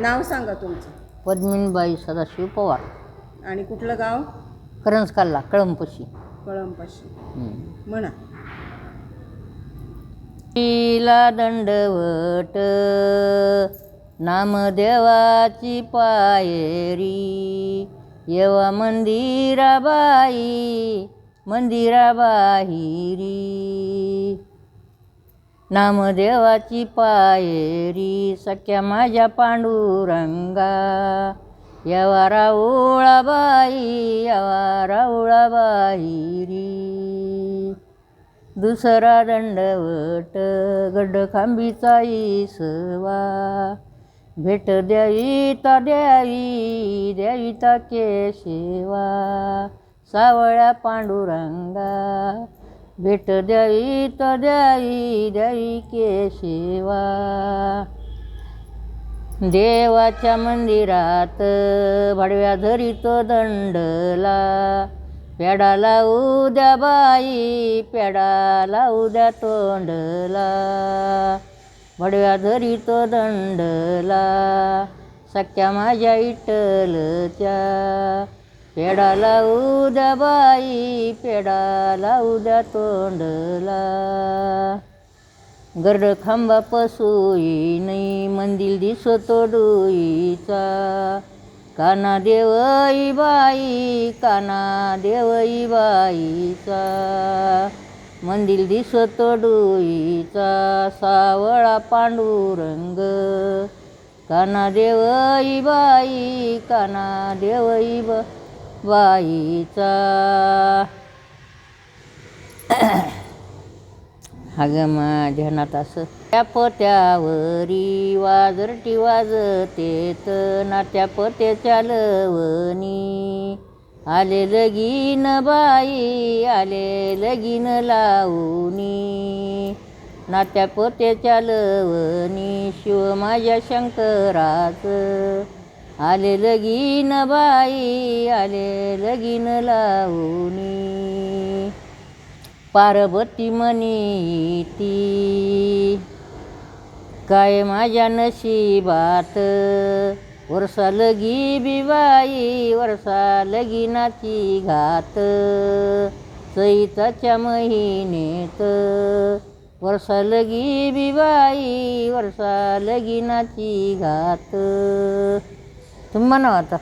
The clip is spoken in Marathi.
नाव सांगा तुमचं. पद्मिनीबाई सदाशिव पवार. आणि कुठलं गाव? करंज काल्ला कळंपशी कळंपाशी म्हणा. तिला दंडवट नामदेवाची पायरी. येवा मंदिराबाई मंदिराबाहिरी. नामदेवाची पायरी सख्या माझ्या पांडुरंगा. यवा राऊळाबाई यवा राऊळाबाहिरी दुसरा दंडवट गड्डखांबीचा इसवा. भेट द्यावी ता द्यावी द्यावी ता केशवा. सावळ्या पांडुरंगा भेट द्यावी ता द्यावी द्यावी केशवा देवाच्या मंदिरात भडव्या धरी तो दंडला. पेडा लावू द्या बाई पेडा लावू द्या तोंडला. भडव्या धरीतो दंडला सख्या माझ्या इटलच्या. पेडा लावू द्या बाई पेडा लावू द्या तोंडला गरड खांबा पसुई मंदिर दिसतो डोईचा. काना देवई बाई काना देवई बाईचा. मंदिर दिसतो डोईचा सावळा पांडुरंग. काना देवई बाई काना देवई बा बाईचा अगं माझ्या ध्यानात असं त्या पोत्यावरी वाजरटी वाजते तर नात्या पोत्याच्या लवणी आले लगीन बाई आले लगीन लावणी. नात्या पोत्याच्या लवणी शिव माझ्या शंकराचं. आले लगीन बाई आले लगीन लावणी पार्वती म्हणी ती काय माझ्या नशिबात? वर्षा लगी बिबाई वर्षा लगीनाची घात. चैताच्या महिनेत वर्षा लगी बिबाई वर्षा लगीनाची घात. ತುಂಬಾ ಆತ